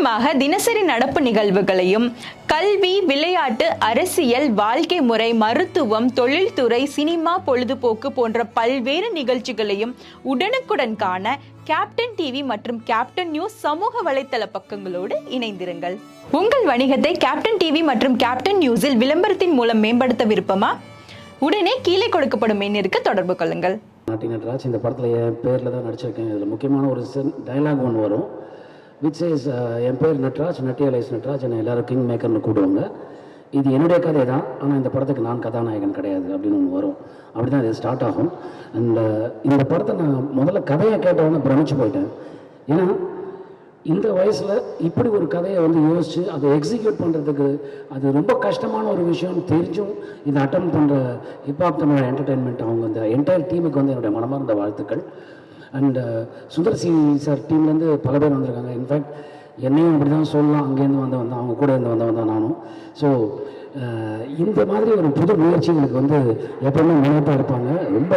துல்லியமாக தினசரி நடப்பு நிகழ்வுகளையும் கல்வி விளையாட்டு அரசியல் வாழ்க்கை முறை மருத்துவம் தொழில்துறை சினிமா பொழுதுபோக்கு போன்ற பல்வேறு நிகழ்ச்சிகளையும் உடனுக்குடன் காண கேப்டன் டிவி மற்றும் கேப்டன் நியூஸ் சமூக வலைத்தள பக்கங்களோடு இணைந்திருங்கள். உங்கள் வணிகத்தை கேப்டன் டிவி மற்றும் கேப்டன் நியூஸில் விளம்பரத்தின் மூலம் மேம்படுத்த விருப்பமா? உடனே கீழே கொடுக்கப்படும் எண்ணிற்கு தொடர்பு கொள்ளுங்கள். நாட்டி நடராஜ் இந்த படத்தில் என் பேரில் தான் நடிச்சிருக்கேன். இதில் முக்கியமான ஒரு டைலாக் ஒன்று வரும். விச் இஸ் uh, என் பேர் நட்ராஜ் நட்டியலைஸ் நட்ராஜ். என்னை எல்லாரும் கிங் மேக்கர்னு கூடுவாங்க இது என்னுடைய கதை தான் ஆனால் இந்த படத்துக்கு நான் கதாநாயகன் கிடையாது அப்படின்னு ஒன்று வரும். அப்படி தான் இது ஸ்டார்ட் ஆகும். அண்ட் uh, இந்த படத்தை நான் முதல்ல கதையை கேட்டவொடனே பிரமிச்சு போயிட்டேன். ஏன்னா இந்த வயசில் இப்படி ஒரு கதையை வந்து யோசித்து அதை எக்ஸிக்யூட் பண்ணுறதுக்கு அது ரொம்ப கஷ்டமான ஒரு விஷயம். தெரிஞ்சும் இதை அட்டம் பண்ணுற ஹிப்ஹாப் தமிழ் என்டர்டெயின்மெண்ட் அவங்க இந்த என்டையர் டீமுக்கு வந்து என்னுடைய மனமார்ந்த வாழ்த்துக்கள். அண்ட் சுந்தர் சி சார் டீம்லேருந்து பல பேர் வந்திருக்காங்க. இன்ஃபேக்ட் என்னையும் அப்படி தான் சொல்லலாம். அங்கேருந்து வந்த வந்தேன் அவங்க கூட இருந்து வந்தவன் தான் நானும். ஸோ இந்த மாதிரி ஒரு புது முயற்சிகளுக்கு வந்து எப்பவுமே முனைப்பாக இருப்பாங்க. ரொம்ப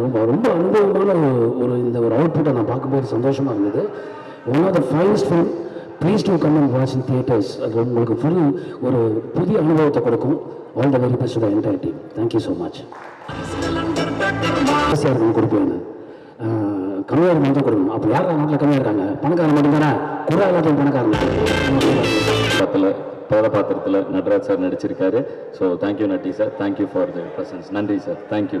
ரொம்ப ரொம்ப அனுபவமான ஒரு ஒரு இந்த ஒரு அவுட்புட்டை நான் பார்க்கும்போது சந்தோஷமாக இருந்தது. One of the finest film please do come and watch in theatres அது உங்களுக்கு ஃபுல் ஒரு புதிய அனுபவத்தை கொடுக்கும். All the very best the entire team thank you so much sir கொடுப்பேன். கம்மியாக இருந்து தான் கொடுக்கணும் அப்போ யார் நாட்டில் கம்மியாக இருக்காங்க? பணக்காரன் மட்டும்தானே? குறை எல்லாத்தையும் பணக்காரன் பத்தில் பாத்திரத்தில் நட்ராஜ் சார் நடிச்சிருக்காரு. So thank you Natty sir thank you for the presence நன்றி சார் தேங்க்யூ